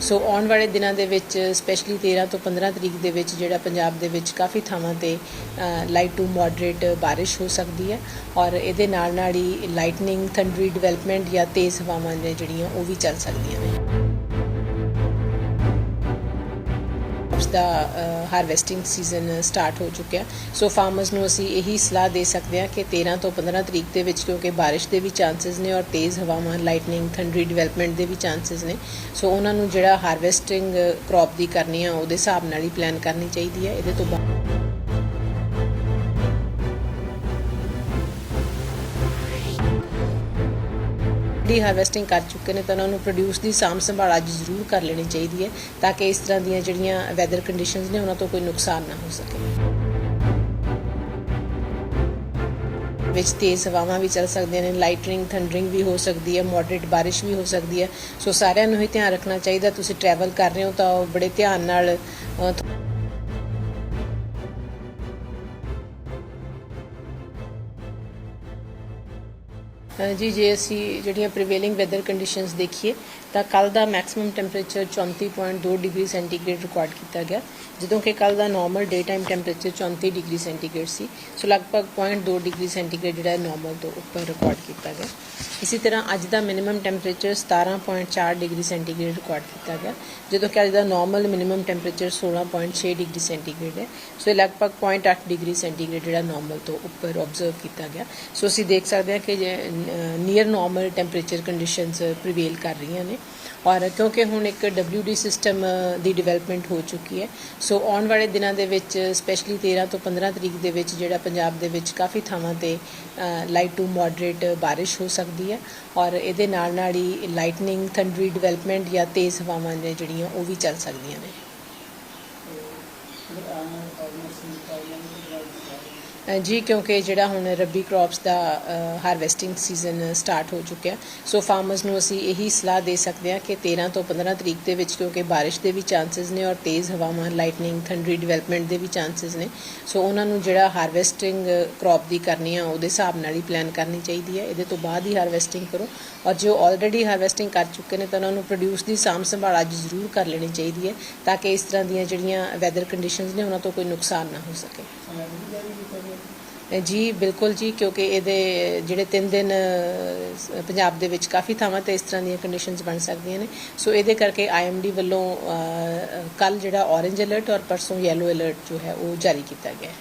ਸੋ ਆਉਣ ਵਾਲੇ ਦਿਨਾਂ ਦੇ ਵਿੱਚ ਸਪੈਸ਼ਲੀ 13 ਤੋਂ 15 ਤਰੀਕ ਦੇ ਵਿੱਚ ਜਿਹੜਾ ਪੰਜਾਬ ਦੇ ਵਿੱਚ ਕਾਫੀ ਥਾਵਾਂ ਤੇ ਲਾਈਟ ਟੂ ਮੋਡਰੇਟ ਬਾਰਿਸ਼ ਹੋ ਸਕਦੀ ਹੈ ਔਰ ਇਹਦੇ ਨਾਲ ਨਾਲ ਹੀ ਲਾਈਟਨਿੰਗ ਥੰਡਰੀ ਡਿਵੈਲਪਮੈਂਟ ਜਾਂ ਤੇਜ਼ ਹਵਾਵਾਂ ਨੇ ਜਿਹੜੀਆਂ ਉਹ ਵੀ ਚੱਲ ਸਕਦੀਆਂ ਨੇ। Crops ਦਾ ਹਾਰਵੈਸਟਿੰਗ ਸੀਜ਼ਨ ਸਟਾਰਟ ਹੋ ਚੁੱਕਿਆ ਸੋ ਫਾਰਮਰਸ ਨੂੰ ਅਸੀਂ ਇਹੀ ਸਲਾਹ ਦੇ ਸਕਦੇ ਹਾਂ ਕਿ 13 ਤੋਂ 15 ਤਰੀਕ ਦੇ ਵਿੱਚ, ਕਿਉਂਕਿ ਬਾਰਿਸ਼ ਦੇ ਵੀ ਚਾਂਸਸ ਨੇ ਔਰ ਤੇਜ਼ ਹਵਾਵਾਂ ਲਾਈਟਨਿੰਗ ਥੰਡਰੀ ਡਿਵੈਲਪਮੈਂਟ ਦੇ ਵੀ ਚਾਂਸਸ ਨੇ। ਸੋ ਉਹਨਾਂ ਨੂੰ ਜਿਹੜਾ ਹਾਰਵੈਸਟਿੰਗ ਕ੍ਰੌਪ ਦੀ ਕਰਨੀ ਆ, ਉਹਦੇ ਹਿਸਾਬ ਨਾਲ ਹੀ ਪਲਾਨ ਕਰਨੀ ਚਾਹੀਦੀ ਹੈ। ਇਹਦੇ ਤੋਂ ਬਾਅਦ ਡੀ ਹਾਰਵੈਸਟਿੰਗ ਕਰ ਚੁੱਕੇ ਨੇ ਤਾਂ ਉਹਨਾਂ ਨੂੰ ਪ੍ਰੋਡਿਊਸ ਦੀ ਸਾਂਭ ਸੰਭਾਲ ਅੱਜ ਜ਼ਰੂਰ ਕਰ ਲੈਣੀ ਚਾਹੀਦੀ ਹੈ ਤਾਂ ਕਿ ਇਸ ਤਰ੍ਹਾਂ ਦੀਆਂ ਜਿਹੜੀਆਂ ਵੈਦਰ ਕੰਡੀਸ਼ਨਸ ਨੇ ਉਹਨਾਂ ਤੋਂ ਕੋਈ ਨੁਕਸਾਨ ਨਾ ਹੋ ਸਕੇ। ਵਿੱਚ ਤੇਜ਼ ਹਵਾਵਾਂ ਵੀ ਚੱਲ ਸਕਦੀਆਂ ਨੇ ਲਾਈਟਨਿੰਗ ਥੰਡਰਿੰਗ ਵੀ ਹੋ ਸਕਦੀ ਹੈ ਮੋਡਰੇਟ ਬਾਰਿਸ਼ ਵੀ ਹੋ ਸਕਦੀ ਹੈ। ਸੋ ਸਾਰਿਆਂ ਨੂੰ ਹੀ ਧਿਆਨ ਰੱਖਣਾ ਚਾਹੀਦਾ, ਤੁਸੀਂ ਟਰੈਵਲ ਕਰ ਰਹੇ ਹੋ ਤਾਂ ਉਹ ਬੜੇ ਧਿਆਨ ਨਾਲ ਜੀ, ਜੇ ਅਸੀਂ ਜਿਹੜੀਆਂ ਪ੍ਰੀਵੇਲਿੰਗ ਵੈਦਰ ਕੰਡੀਸ਼ਨਸ ਦੇਖੀਏ, ਤਾਂ ਕੱਲ ਦਾ maximum temperature 34.2 degree centigrade record ਕੀਤਾ ਗਿਆ, ਜਦੋਂ ਕਿ ਕੱਲ ਦਾ normal day time temperature 34 degree centigrade ਸੀ। ਸੋ ਲਗਭਗ 0.2 ਡਿਗਰੀ ਸੈਂਟੀਗ੍ਰੇਡ ਜਿਹੜਾ ਨਾਰਮਲ ਤੋਂ ਉੱਪਰ ਰਿਕਾਰਡ ਕੀਤਾ ਗਿਆ। ਇਸੇ ਤਰ੍ਹਾਂ ਅੱਜ ਦਾ minimum temperature 17.4 degree centigrade record ਕੀਤਾ ਗਿਆ, ਜਦੋਂ ਕਿ ਅੱਜ ਦਾ normal minimum temperature 16.6 degree centigrade ਹੈ। ਸੋ ਇਹ ਲਗਭਗ 0.8 ਡਿਗਰੀ ਸੈਂਟੀਗ੍ਰੇਡ ਜਿਹੜਾ ਨਾਰਮਲ ਤੋਂ ਉੱਪਰ ਆਬਜ਼ਰਵ ਕੀਤਾ ਗਿਆ। ਸੋ ਅਸੀਂ ਦੇਖ ਸਕਦੇ ਹਾਂ ਕਿ near normal temperature conditions prevail ਕਰ ਰਹੀਆਂ ਨੇ। ਔਰ ਕਿਉਂਕਿ ਹੁਣ ਇੱਕ WD ਸਿਸਟਮ ਦੀ ਡਿਵੈਲਪਮੈਂਟ ਹੋ ਚੁੱਕੀ ਹੈ, ਸੋ ਆਉਣ ਵਾਲੇ ਦਿਨਾਂ ਦੇ ਵਿੱਚ ਸਪੈਸ਼ਲੀ 13 ਤੋਂ 15 ਤਰੀਕ ਦੇ ਵਿੱਚ, ਜਿਹੜਾ ਪੰਜਾਬ ਦੇ ਵਿੱਚ ਕਾਫੀ ਥਾਵਾਂ ਤੇ ਲਾਈਟ ਟੂ ਮੋਡਰੇਟ ਬਾਰਿਸ਼ ਹੋ ਸਕਦੀ ਹੈ ਔਰ ਇਹਦੇ ਨਾਲ ਨਾਲ ਹੀ ਲਾਈਟਨਿੰਗ ਥੰਡਰੀ ਡਿਵੈਲਪਮੈਂਟ ਜਾਂ ਤੇਜ਼ ਹਵਾਵਾਂ ਨੇ ਜਿਹੜੀਆਂ ਉਹ ਵੀ ਚੱਲ ਸਕਦੀਆਂ ਨੇ ਜੀ, ਕਿਉਂਕਿ ਜਿਹੜਾ ਹੁਣ ਰੱਬੀ ਕ੍ਰੌਪਸ ਦਾ ਹਾਰਵੈਸਟਿੰਗ ਸੀਜ਼ਨ ਸਟਾਰਟ ਹੋ ਚੁੱਕਿਆ ਸੋ ਫਾਰਮਰਸ ਨੂੰ ਅਸੀਂ ਇਹੀ ਸਲਾਹ ਦੇ ਸਕਦੇ ਹਾਂ ਕਿ 13 ਤੋਂ 15 ਤਰੀਕ ਦੇ ਵਿੱਚ, ਕਿਉਂਕਿ ਬਾਰਿਸ਼ ਦੇ ਵੀ ਚਾਂਸਸ ਨੇ ਔਰ ਤੇਜ਼ ਹਵਾਵਾਂ ਲਾਈਟਨਿੰਗ ਥੰਡਰੀ ਡਿਵੈਲਪਮੈਂਟ ਦੇ ਵੀ ਚਾਂਸਸ ਨੇ। ਸੋ ਉਹਨਾਂ ਨੂੰ ਜਿਹੜਾ ਹਾਰਵੈਸਟਿੰਗ ਕ੍ਰੌਪ ਦੀ ਕਰਨੀ ਆ, ਉਹਦੇ ਹਿਸਾਬ ਨਾਲ ਹੀ ਪਲਾਨ ਕਰਨੀ ਚਾਹੀਦੀ ਹੈ। ਇਹਦੇ ਤੋਂ ਬਾਅਦ ਹੀ ਹਾਰਵੈਸਟਿੰਗ ਕਰੋ। ਔਰ ਜੋ ਆਲਰੇਡੀ ਹਾਰਵੈਸਟਿੰਗ ਕਰ ਚੁੱਕੇ ਨੇ, ਤਾਂ ਉਹਨਾਂ ਨੂੰ ਪ੍ਰੋਡਿਊਸ ਦੀ ਸਾਂਭ ਸੰਭਾਲ ਅੱਜ ਜ਼ਰੂਰ ਕਰ ਲੈਣੀ ਚਾਹੀਦੀ ਹੈ, ਤਾਂ ਕਿ ਇਸ ਤਰ੍ਹਾਂ ਦੀਆਂ ਜਿਹੜੀਆਂ ਵੈਦਰ ਕੰਡੀਸ਼ਨਸ ਨੇ, ਉਹਨਾਂ ਤੋਂ ਕੋਈ ਨੁਕਸਾਨ ਨਾ ਹੋ ਸਕੇ। ਜੀ, ਬਿਲਕੁਲ ਜੀ, ਕਿਉਂਕਿ ਇਹਦੇ ਜਿਹੜੇ 3 ਦਿਨ ਪੰਜਾਬ ਦੇ ਵਿੱਚ ਕਾਫੀ ਥਾਵਾਂ ਤੇ ਇਸ ਤਰ੍ਹਾਂ ਦੀਆਂ ਕੰਡੀਸ਼ਨਸ ਬਣ ਸਕਦੀਆਂ ਨੇ। ਸੋ ਇਹਦੇ ਕਰਕੇ ਆਈਐਮਡੀ ਵੱਲੋਂ ਕੱਲ ਜਿਹੜਾ ਔਰੇਂਜ ਅਲਰਟ ਔਰ ਪਰਸੋਂ ਯੈਲੋ ਅਲਰਟ ਜੋ ਹੈ, ਉਹ ਜਾਰੀ ਕੀਤਾ ਗਿਆ ਹੈ।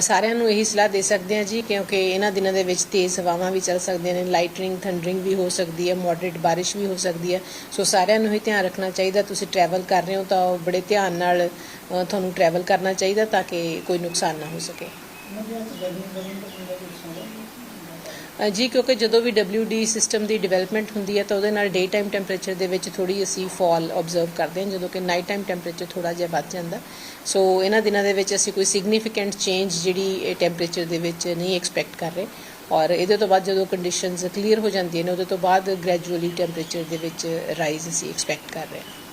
ਸਾਰਿਆਂ ਨੂੰ ਇਹੀ ਸਲਾਹ ਦੇ ਸਕਦੇ ਹਾਂ ਜੀ, ਕਿਉਂਕਿ ਇਹਨਾਂ ਦਿਨਾਂ ਦੇ ਵਿੱਚ ਤੇਜ਼ ਹਵਾਵਾਂ ਵੀ ਚੱਲ ਸਕਦੀਆਂ ਨੇ ਲਾਈਟਨਿੰਗ ਥੰਡਰਿੰਗ ਵੀ ਹੋ ਸਕਦੀ ਹੈ ਮੋਡਰੇਟ ਬਾਰਿਸ਼ ਵੀ ਹੋ ਸਕਦੀ ਹੈ। ਸੋ ਸਾਰਿਆਂ ਨੂੰ ਹੀ ਧਿਆਨ ਰੱਖਣਾ ਚਾਹੀਦਾ, ਤੁਸੀਂ ਟਰੈਵਲ ਕਰ ਰਹੇ ਹੋ ਤਾਂ ਉਹ ਬੜੇ ਧਿਆਨ ਨਾਲ ਤੁਹਾਨੂੰ ਟਰੈਵਲ ਕਰਨਾ ਚਾਹੀਦਾ ਤਾਂ ਕਿ ਕੋਈ ਨੁਕਸਾਨ ਨਾ ਹੋ ਸਕੇ। ਜੀ, ਕਿਉਂਕਿ ਜਦੋਂ ਵੀ WD ਸਿਸਟਮ ਦੀ ਡਿਵੈਲਪਮੈਂਟ ਹੁੰਦੀ ਹੈ, ਤਾਂ ਉਹਦੇ ਨਾਲ ਡੇ ਟਾਈਮ ਟੈਂਪਰੇਚਰ ਦੇ ਵਿੱਚ ਥੋੜੀ ਅਸੀਂ ਫਾਲ ਆਬਜ਼ਰਵ ਕਰਦੇ ਹਾਂ, ਜਦੋਂ ਕਿ ਨਾਈਟ ਟਾਈਮ ਟੈਂਪਰੇਚਰ ਥੋੜਾ ਜਿਹਾ ਵੱਧ ਜਾਂਦਾ। ਸੋ ਇਹਨਾਂ ਦਿਨਾਂ ਦੇ ਵਿੱਚ ਅਸੀਂ ਕੋਈ ਸਿਗਨੀਫੀਕੈਂਟ ਚੇਂਜ ਜਿਹੜੀ ਟੈਂਪਰੇਚਰ ਦੇ ਵਿੱਚ ਨਹੀਂ ਐਕਸਪੈਕਟ ਕਰ ਰਹੇ। ਔਰ ਇਹਦੇ ਤੋਂ ਬਾਅਦ ਜਦੋਂ ਕੰਡੀਸ਼ਨਸ ਕਲੀਅਰ ਹੋ ਜਾਂਦੀਆਂ ਨੇ, ਉਹਦੇ ਤੋਂ ਬਾਅਦ ਗ੍ਰੈਜੂਅਲੀ ਟੈਂਪਰੇਚਰ ਦੇ ਵਿੱਚ ਰਾਈਜ਼ ਅਸੀਂ ਐਕਸਪੈਕਟ ਕਰ ਰਹੇ ਹਾਂ।